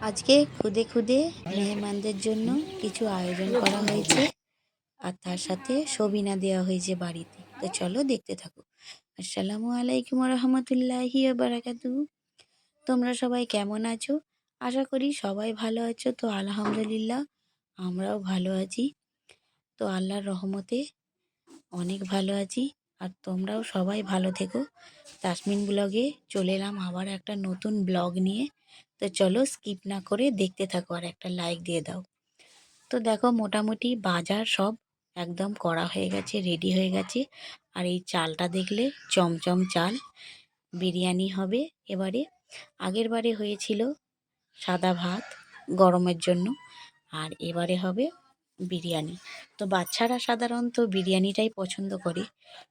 আজকে খুদে খুদে মেহমানদের জন্য কিছু আয়োজন করা হয়েছে। আর তার সাথে সবিনা দেওয়া হয়েছে বাড়িতে। তো চলো দেখতে থাকো। আসসালামু আলাইকুম রহমতুল্লাহি বারাকাতু তোমরা সবাই কেমন আছো? আশা করি সবাই ভালো আছো। তো আলহামদুলিল্লাহ, আমরাও ভালো আছি। তো আল্লাহর রহমতে অনেক ভালো আছি। আর তোমরাও সবাই ভালো থেকো। তাসমিন ব্লগে চলে এলাম আবার একটা নতুন ব্লগ নিয়ে। তো চলো স্কিপ না করে দেখতে থাকো আর একটা লাইক দিয়ে দাও। তো দেখো মোটামুটি বাজার সব একদম করা হয়ে গেছে রেডি হয়ে গেছে। আর এই চালটা দেখলে চমচম চাল, বিরিয়ানি হবে এবারে। আগের বারে হয়েছিল সাদা ভাত গরমের জন্য, আর এবারে হবে বিরিয়ানি। তো বাচ্চারা সাধারণত বিরিয়ানিটাই পছন্দ করে,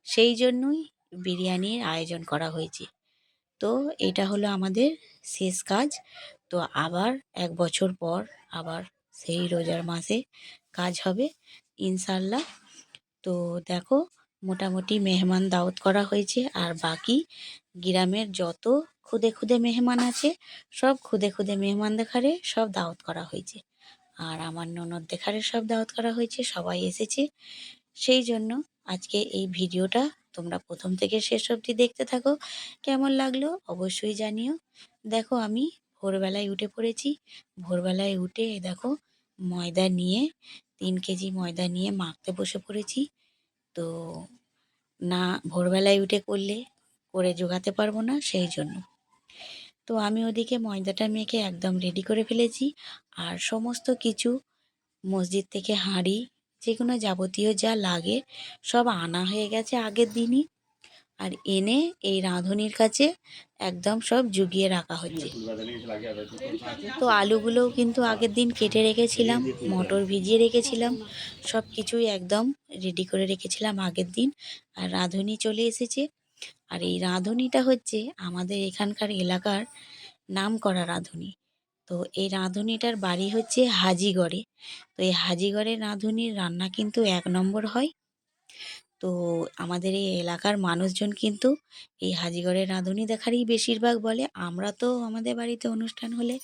সেই জন্যই বিরিয়ানির আয়োজন করা হয়েছে। তো এটা হলো আমাদের শেষ কাজ। তো আবার এক বছর পর আবার সেই রোজার মাসে কাজ হবে ইনশাল্লাহ তো দেখো, মোটামুটি মেহমান দাওয়াত করা হয়েছে। আর বাকি গ্রামের যত খুদে খুদে মেহমান আছে, সব খুদে খুদে মেহমান দেখারে সব দাওয়াত করা হয়েছে। আর আমার ননদ দেখারে সব দাওয়াত করা হয়েছে, সবাই এসেছে। সেই জন্য আজকে এই ভিডিওটা তোমরা প্রথম থেকে শেষ অবধি দেখতে থাকো। কেমন লাগল অবশ্যই জানিও। দেখো আমি ভোরবেলায় উঠে পড়েছি। ভোরবেলায় উঠে দেখো ময়দা নিয়ে, তিন কেজি ময়দা নিয়ে মাখতে বসে পড়েছি। তো না, ভোরবেলায় উঠে করলে, করে জোগাতে পারব না সেই জন্য। তো আমি ওদিকে ময়দাটা মেখে একদম রেডি করে ফেলেছি। আর সমস্ত কিছু মসজিদ থেকে হাঁড়ি যেগুলো যাবতীয় যা লাগে সব আনা হয়ে গেছে আগের দিনই। আর এনে এই রাঁধুনির কাছে একদম সব জুগিয়ে রাখা হচ্ছে। তো আলুগুলোও কিন্তু আগের দিন কেটে রেখেছিলাম, মটর ভিজিয়ে রেখেছিলাম সব কিছুই একদম রেডি করে রেখেছিলাম আগের দিন। আর রাঁধুনি চলে এসেছে। আর এই রাঁধুনিটা হচ্ছে আমাদের এখানকার এলাকার নাম করা রাঁধুনি। তো এই রাঁধুনিটার বাড়ি হচ্ছে হাজিগড়ে। তো এই হাজিগড়ের রাঁধুনির রান্না কিন্তু এক নম্বর হয়। তো আমাদের এই এলাকার মানুষজন কিন্তু এই হাজিগড়ের রাঁধুনি দেখারই বেশিরভাগ বলে। আমরা তো আমাদের বাড়িতে অনুষ্ঠান হলে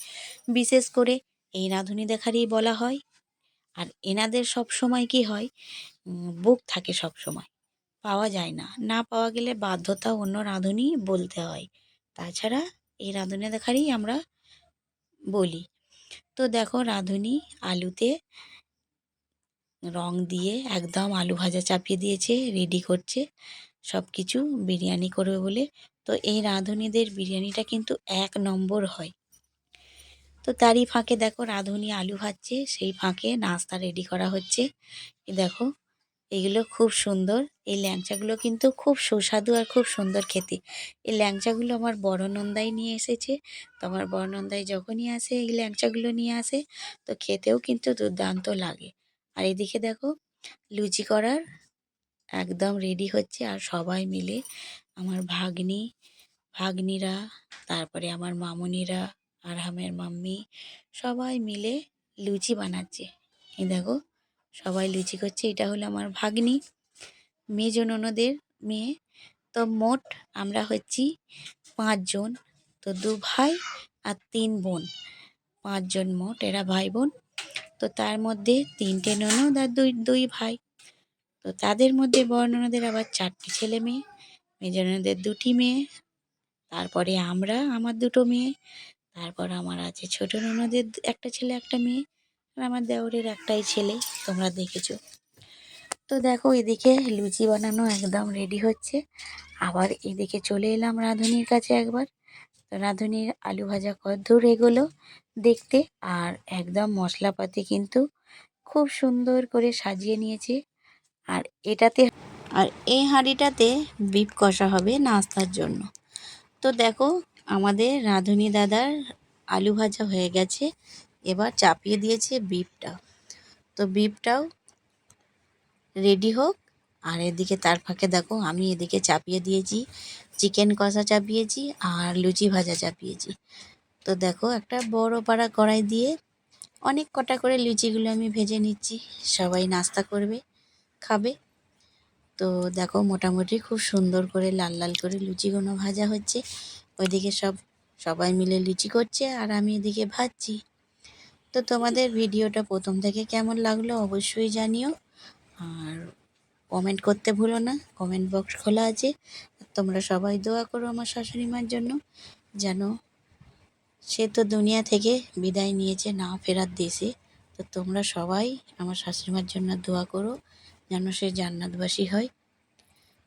বিশেষ করে এই রাঁধুনি দেখারই বলা হয়। আর এনাদের সব সময় কি হয় বুক থাকে সব সময়। পাওয়া যায় না। না পাওয়া গেলে বাধ্যতা অন্য রাঁধুনি বলতে হয়। তাছাড়া এই রাঁধুনি দেখারই আমরা বলি। তো দেখো রাঁধুনি আলুতে রং দিয়ে একদম আলু ভাজা চাপিয়ে দিয়েছে রেডি করছে সব কিছু বিরিয়ানি করবে বলে। তো এই রাঁধুনিদের বিরিয়ানিটা কিন্তু এক নম্বর হয়। তো তারই ফাঁকে দেখো রাঁধুনি আলু ভাজছে, সেই ফাঁকে নাস্তা রেডি করা হচ্ছে। দেখো এগুলো খুব সুন্দর। এই ল্যাংচাগুলো কিন্তু খুব সুস্বাদু আর খুব সুন্দর খেতে। এই ল্যাংচাগুলো আমার বড় নন্দাই নিয়ে এসেছে। তো আমার বড় নন্দাই যখনই আসে, এই ল্যাংচাগুলো নিয়ে আসে, তো খেতেও কিন্তু দুর্দান্ত লাগে। আর এদিকে দেখো, লুচি করার একদম রেডি হচ্ছে আর সবাই মিলে আমার ভাগ্নি, ভাগ্নিরা, তারপরে আমার মামুনিরা, আরহামের মাম্মি সবাই মিলে লুচি বানাচ্ছে। এই দেখো সবাই লুচি করছে, এটা হলো আমার ভাগ্নি, মেজ ননদের মেয়ে। তো মোট আমরা হচ্ছি পাঁচজন, তো দু ভাই আর তিন বোন, পাঁচজন মোট, এরা ভাই বোন তো তার মধ্যে তিনটে ননদ আর দুই দুই ভাই। তো তাদের মধ্যে বড় ননদের আবার চারটি ছেলে মেয়ে, মেজ দুটি মেয়ে। তারপরে আমরা, আমার দুটো মেয়ে, তারপর আমার আছে ছোট ননদের একটা ছেলে, একটা মেয়ে। আমার দেওরের একটাই ছেলে, তোমরা দেখেছ। তো দেখো, এদিকে লুচি বানানো একদম রেডি হচ্ছে। আবার এদিকে চলে এলাম রাঁধুনির কাছে একবার। তো রাঁধুনির আলু ভাজা কদ্দূর এগোলো দেখতে, আর একদম মশলাপাতি কিন্তু খুব সুন্দর করে সাজিয়ে নিয়েছে। আর এটাতে, আর এই হাঁড়িটাতে বিপ কষা হবে নাস্তার জন্য। তো দেখো, আমাদের রাঁধুনি দাদার আলু ভাজা হয়ে গেছে। এবার চাপিয়ে দিয়েছে বিপটা। তো বিপটাও রেডি হোক। আর এদিকে তার ফাঁকে দেখো, আমি এদিকে চাপিয়ে দিয়েছি চিকেন কষা চাপিয়েছি আর লুচি ভাজা চাপিয়েছি। তো দেখো, একটা বড় পাড়া কড়াই দিয়ে অনেক কটা করে লুচিগুলো আমি ভেজে নিচ্ছি। সবাই নাস্তা করবে, খাবে। তো দেখো, মোটামুটি খুব সুন্দর করে লাল লাল করে লুচিগুলো ভাজা হচ্ছে। ওইদিকে সব, সবাই মিলে লুচি করছে আর আমি এদিকে ভাজছি। তো তোমাদের ভিডিওটা প্রথম থেকে কেমন লাগল অবশ্যই জানিও। আর কমেন্ট করতে ভুলো না কমেন্ট বক্স খোলা আছে। তোমরা সবাই দোয়া করো আমার শাশুড়ি মার জন্য, যেন সে তো দুনিয়া থেকে বিদায় নিয়েছে, না ফেরার দেশে তো তোমরা সবাই আমার শাশুড়ি মার জন্য দোয়া করো, যেন সে জান্নাতবাসী হয়।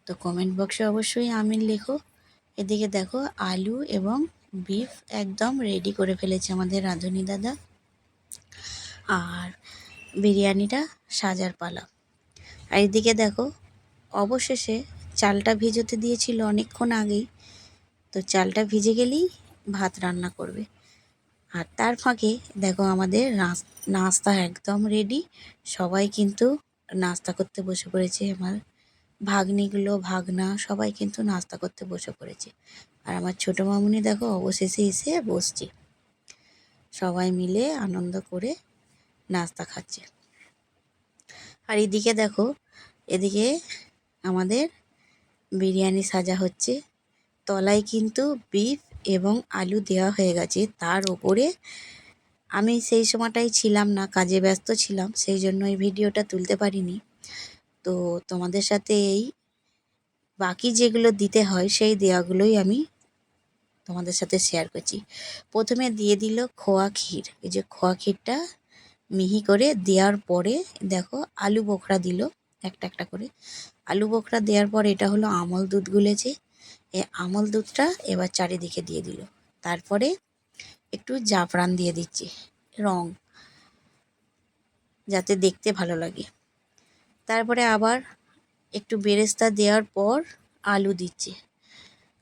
তো কমেন্ট বক্সে অবশ্যই আমিন লেখো। এদিকে দেখো, আলু এবং বিফ একদম রেডি করে ফেলেছে আমাদের রাঁধুনি দাদা। আর বিরিয়ানিটা সাজার পালা। আর এদিকে দেখো, অবশেষে চালটা ভিজোতে দিয়েছিল অনেকক্ষণ আগেই। তো চালটা ভিজে গেলেই ভাত রান্না করবে। আর তার ফাঁকে দেখো আমাদের নাস্তা একদম রেডি সবাই কিন্তু নাস্তা করতে বসে পড়েছে। আমার ভাগ্নিগুলো, ভাগনা সবাই কিন্তু নাস্তা করতে বসে পড়েছে। আর আমার ছোটো মামুনি দেখো অবশেষে এসে বসছে। সবাই মিলে আনন্দ করে নাস্তা খাচ্ছে। আর এদিকে দেখো, এদিকে আমাদের বিরিয়ানি সাজা হচ্ছে। তলায় কিন্তু বিফ এবং আলু দেওয়া হয়ে গেছে। তার ওপরে আমি সেই সময়টাই ছিলাম না, কাজে ব্যস্ত ছিলাম, সেই জন্য এই ভিডিওটা তুলতে পারিনি। তো তোমাদের সাথে এই বাকি যেগুলো দিতে হয়, সেই দেওয়াগুলোই আমি তোমাদের সাথে শেয়ার করছি। প্রথমে দিয়ে দিল খোয়া ক্ষীর। এই যে খোয়া ক্ষীরটা মিহি করে দেওয়ার পরে দেখো আলু বোখরা দিল একটা একটা করে। আলু বোখরা দেওয়ার পর এটা হলো আমল দুধ গুলেছে। এই আমল দুধটা এবার চারিদিকে দিয়ে দিল। তারপরে একটু জাফরান দিয়ে দিচ্ছি, রং, যাতে দেখতে ভালো লাগে। তারপরে আবার একটু বেরেস্তা দেওয়ার পর আলু দিচ্ছে।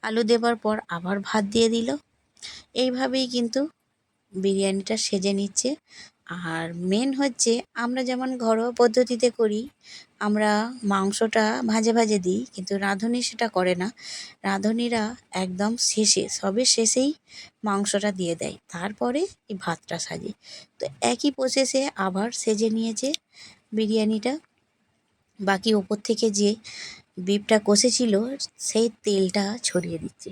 আলু দেওয়ার পর আবার ভাত দিয়ে দিল। এইভাবেই কিন্তু বিরিয়ানিটা সেজে নিচ্ছে। আর মেন হচ্ছে আমরা যেমন ঘরোয়া পদ্ধতিতে করি, আমরা মাংসটা ভাজে ভাজে দিই, কিন্তু রাঁধুনি সেটা করে না। রাঁধুনিরা একদম শেষে, সবে শেষেই মাংসটা দিয়ে দেয়। তারপরে এই ভাতটা সাজে। তো একই প্রসেসে আবার সেজে নিয়েছে বিরিয়ানিটা। বাকি ওপর থেকে যে বিফটা কষেছিল, সেই তেলটা ছড়িয়ে দিচ্ছে,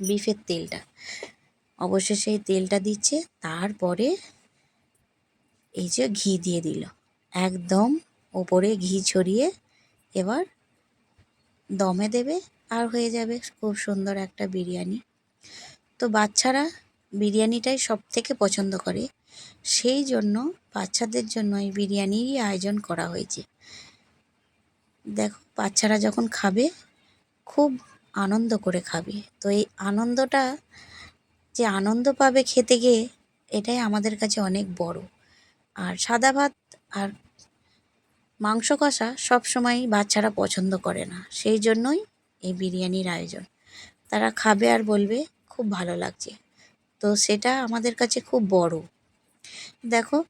বিফের তেলটা। অবশ্যই সেই তেলটা দিচ্ছে, তারপরে এই যে ঘি দিয়ে দিল। একদম ওপরে ঘি ছড়িয়ে এবার দমে দেবে, আর হয়ে যাবে খুব সুন্দর একটা বিরিয়ানি। তো বাচ্চারা বিরিয়ানিটাই সব থেকে পছন্দ করে, সেই জন্য বাচ্চাদের জন্য এই বিরিয়ানিরই আয়োজন করা হয়েছে। দেখো বাচ্চারা যখন খাবে, খুব আনন্দ করে খাবে। তো এই আনন্দটা, যে আনন্দ পাবে খেতে গিয়ে, এটাই আমাদের কাছে অনেক বড়। আর সাদা ভাত আর মাংস কষা সবসময় বাচ্চারা পছন্দ করে না। সেই জন্যই এই বিরিয়ানির আয়োজন। তারা খাবে আর বলবে, খুব ভালো লাগছে। তো সেটা আমাদের কাছে খুব বড়। দেখো,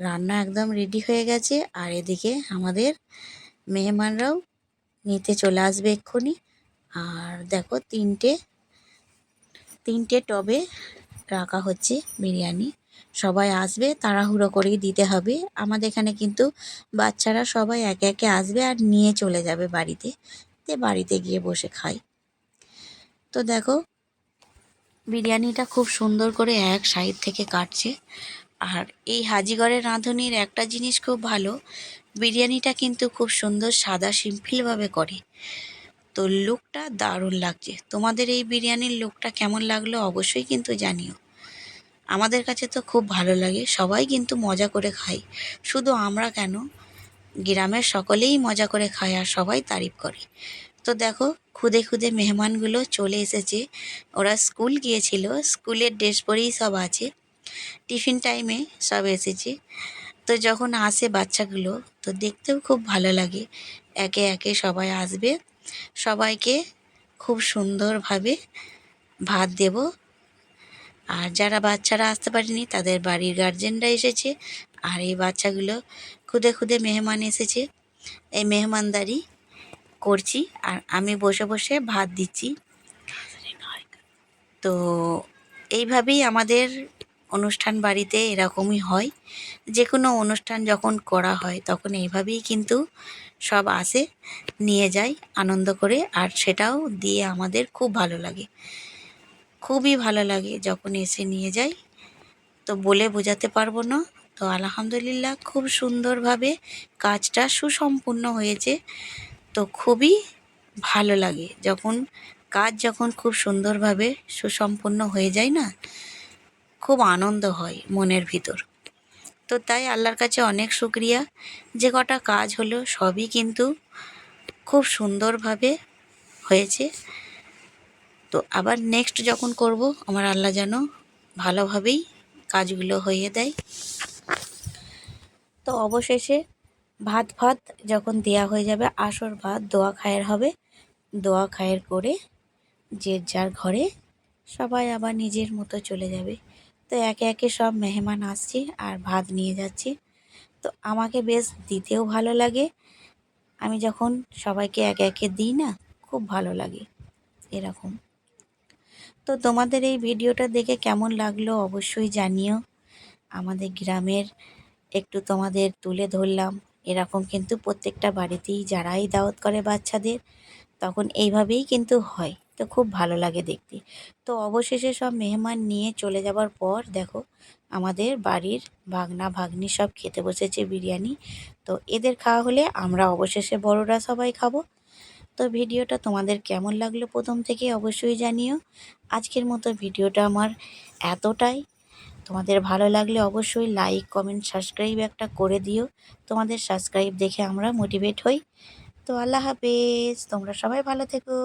রান্না একদম রেডি হয়ে গেছে। আর এদিকে আমাদের মেহমানরাও নিতে চলে আসবে এক্ষুনি। আর দেখো তিনটে তিনটে টবে রাখা হচ্ছে বিরিয়ানি। সবাই আসবে, তাড়াহুড়ো করেই দিতে হবে। আমাদের এখানে কিন্তু বাচ্চারা সবাই একে একে আসবে আর নিয়ে চলে যাবে বাড়িতে। তে বাড়িতে গিয়ে বসে খাই তো দেখো, বিরিয়ানিটা খুব সুন্দর করে এক সাইড থেকে কাটছে। আর এই হাজিগড়ের রাঁধুনির একটা জিনিস খুব ভালো বিরিয়ানিটা কিন্তু খুব সুন্দর সাদা সিম্পলভাবে করে। তো লুকটা দারুণ লাগছে। তোমাদের এই বিরিয়ানির লুকটা কেমন লাগল অবশ্যই কিন্তু জানিও। আমাদের কাছে তো খুব ভালো লাগে, সবাই কিন্তু মজা করে খায়। শুধু আমরা কেন? গ্রামের সকলেই মজা করে খায় আর সবাই তারিফ করে। তো দেখো, খুদে খুদে মেহমানগুলো চলে এসেছে। ওরা স্কুল গিয়েছিল, স্কুলের ড্রেস পরেই সব আছে। টিফিন টাইমে সব এসেছে। তো যখন আসে বাচ্চাগুলো, তো দেখতেও খুব ভালো লাগে। একে একে সবাই আসবে। সবাইকে খুব সুন্দরভাবে ভাত দেব। আর যারা বাচ্চারা আসতে পারেনি, তাদের বাড়ির গার্জেনরা এসেছে। আর এই বাচ্চাগুলো খুদে খুদে মেহমান এসেছে। এই মেহমানদারি করছি আর আমি বসে বসে ভাত দিচ্ছি। তো এইভাবেই আমাদের অনুষ্ঠান বাড়িতে এরকমই হয়। যে কোনো অনুষ্ঠান যখন করা হয়, তখন এইভাবেই কিন্তু সব আসে, নিয়ে যায়, আনন্দ করে, আর সেটাও দিয়ে আমাদের খুব ভালো লাগে। খুবই ভালো লাগে যখন এসে নিয়ে যায় তো বলে বোঝাতে পারব না। তো আলহামদুলিল্লাহ খুব সুন্দরভাবে কাজটা সুসম্পূর্ণ হয়েছে। তো খুবই ভালো লাগে যখন, কাজ যখন খুব সুন্দরভাবে সুসম্পন্ন হয়ে যায় না খুব আনন্দ হয় মনের ভিতর। তো তাই আল্লাহর কাছে অনেক শুক্রিয়া। যে কটা কাজ হলো সবই কিন্তু খুব সুন্দরভাবে হয়েছে। তো আবার নেক্সট যখন করব, আমার আল্লাহ যেন ভালোভাবেই কাজগুলো হয়ে দেয়। তো অবশেষে ভাত ভাত যখন দেয়া হয়ে যাবে, আসর ভাত, দোয়া খায়ের হবে। দোয়া খায়ের করে যে যার ঘরে সবাই আবার নিজের মতো চলে যাবে। তো একে একে সব মেহমান আসছে আর ভাত নিয়ে যাচ্ছি। তো আমাকে বেশ দিতেও ভালো লাগে। আমি যখন সবাইকে একে একে দিই না, খুব ভালো লাগে এরকম। তো তোমাদের এই ভিডিওটা দেখে কেমন লাগল অবশ্যই জানিও। আমাদের গ্রামের একটু তোমাদের তুলে ধরলাম। এরকম কিন্তু প্রত্যেকটা বাড়িতেই যারাই দাওয়াত করে বাচ্চাদের, তখন এইভাবেই কিন্তু হয়। তো খুব ভালো লাগে দেখতে। তো অবশেষে সব মেহমান নিয়ে চলে যাবার পর দেখো, আমাদের বাড়ির ভাগনা, ভাগ্নি সব খেতে বসেছে বিরিয়ানি। তো এদের খাওয়া হলে আমরা অবশেষে বড়রা সবাই খাব। তো ভিডিওটা তোমাদের কেমন লাগল প্রথম থেকে অবশ্যই জানিও। আজকের মতো ভিডিওটা আমার এতটাই। তোমাদের ভালো লাগলে অবশ্যই লাইক কমেন্ট সাবস্ক্রাইব একটা করে দিও। তোমাদের সাবস্ক্রাইব দেখে আমরা মোটিভেট হই। তো আল্লাহ হাফেজ, তোমরা সবাই ভালো থেকো।